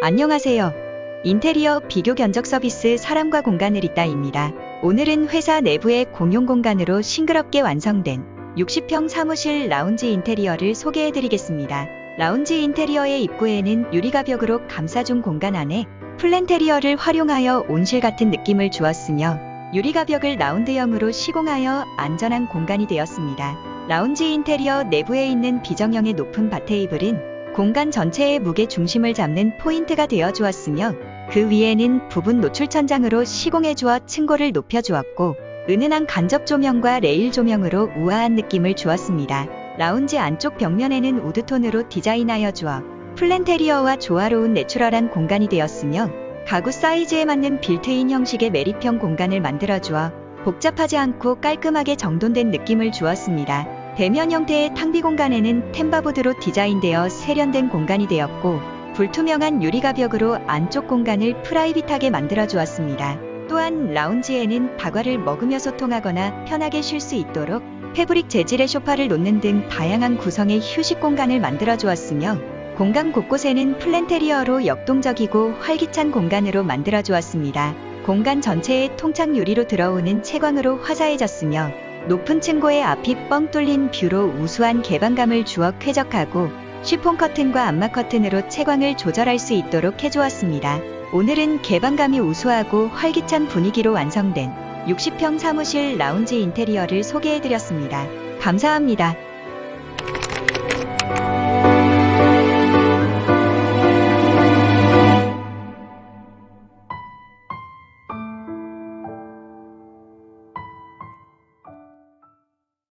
안녕하세요. 인테리어 비교 견적 서비스 사람과 공간을 있다입니다. 오늘은 회사 내부의 공용 공간으로 싱그럽게 완성된 60평 사무실 라운지 인테리어를 소개해 드리겠습니다. 라운지 인테리어의 입구에는 유리가벽으로 감싸준 공간 안에 플랜테리어를 활용하여 온실 같은 느낌을 주었으며 유리가벽을 라운드형으로 시공하여 안전한 공간이 되었습니다. 라운지 인테리어 내부에 있는 비정형의 높은 바 테이블은 공간 전체의 무게 중심을 잡는 포인트가 되어 주었으며 그 위에는 부분 노출 천장으로 시공해 주어 층고를 높여 주었고 은은한 간접 조명과 레일 조명으로 우아한 느낌을 주었습니다. 라운지 안쪽 벽면에는 우드톤으로 디자인하여 주어 플랜테리어와 조화로운 내추럴한 공간이 되었으며 가구 사이즈에 맞는 빌트인 형식의 매립형 공간을 만들어 주어 복잡하지 않고 깔끔하게 정돈된 느낌을 주었습니다. 대면 형태의 탕비 공간에는 템바보드로 디자인되어 세련된 공간이 되었고 불투명한 유리 가벽으로 안쪽 공간을 프라이빗하게 만들어 주었습니다. 또한 라운지에는 다과를 먹으며 소통하거나 편하게 쉴 수 있도록 패브릭 재질의 소파를 놓는 등 다양한 구성의 휴식 공간을 만들어 주었으며 공간 곳곳에는 플랜테리어로 역동적이고 활기찬 공간으로 만들어 주었습니다. 공간 전체에 통창 유리로 들어오는 채광으로 화사해졌으며 높은 층고의 앞이 뻥 뚫린 뷰로 우수한 개방감을 주어 쾌적하고 쉬폰 커튼과 암막 커튼으로 채광을 조절할 수 있도록 해주었습니다. 오늘은 개방감이 우수하고 활기찬 분위기로 완성된 60평 사무실 라운지 인테리어를 소개해드렸습니다. 감사합니다.